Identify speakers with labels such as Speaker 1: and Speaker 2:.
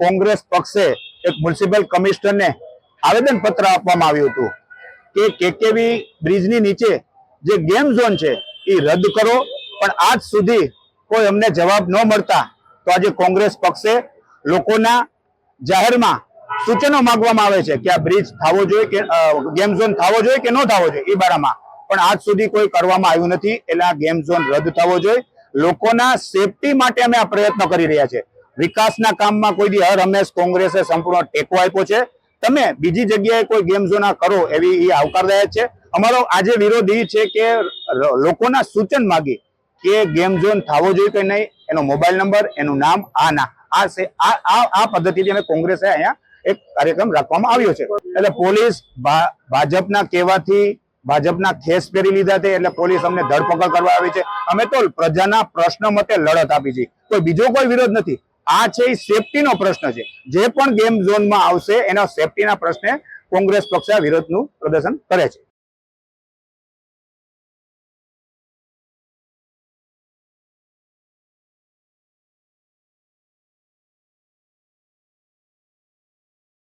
Speaker 1: કોંગ્રેસ પક્ષે એક મ્યુનિસિપલ કમિશનરને આવેદન પત્ર આપવામાં આવ્યું હતું કે કેકેવી બ્રિજની નીચે જે ગેમ ઝોન છે એ રદ કરો, પણ આજ સુધી કોઈ અમને જવાબ ન મળતા તો આજે કોંગ્રેસ પક્ષે લોકોના જાહેરમાં સૂચનો માંગવામાં આવે છે કે આ બ્રિજ થવો જોઈએ કે ગેમ ઝોન થવો જોઈએ કે ન થવો જોઈએ એ બારામાં. પણ આજ સુધી કોઈ કરવામાં આવ્યું નથી. એટલે આ ગેમ ઝોન રદ થવો જોઈએ. લોકોના સેફટી માટે અમે આ પ્રયત્નો કરી રહ્યા છે. વિકાસના કામમાં કોઈ દી હર હંમેશ કોંગ્રેસે સંપૂર્ણ ટેકો આપ્યો છે. તમે બીજી જગ્યાએ કોઈ ગેમ ઝોના કરો એવી એ આવકારદાયક છે. અમારો આજે વિરોધ છે કે લોકોના સૂચન માગી કે ગેમ ઝોન થવો જોઈએ કે નહીં, એનો મોબાઈલ નંબર, એનું નામ, આ ના, આ આ પદ્ધતિથી અમે કોંગ્રેસે અહીંયા એક કાર્યક્રમ રાખવામાં આવ્યો છે. એટલે પોલીસ ભાજપના કહેવાથી, ભાજપના ખેસ પહેરી લીધા છે એટલે પોલીસ અમને ધરપકડ કરવા આવી છે. અમે તો પ્રજાના પ્રશ્ન મતે લડત આપી છે. કોઈ બીજો કોઈ વિરોધ નથી. આ છે એ સેફટીનો પ્રશ્ન છે. જે પણ ગેમ ઝોનમાં આવશે, એના સેફટીના પ્રશ્ને કોંગ્રેસ પક્ષ વિરોધનું પ્રદર્શન કરે છે.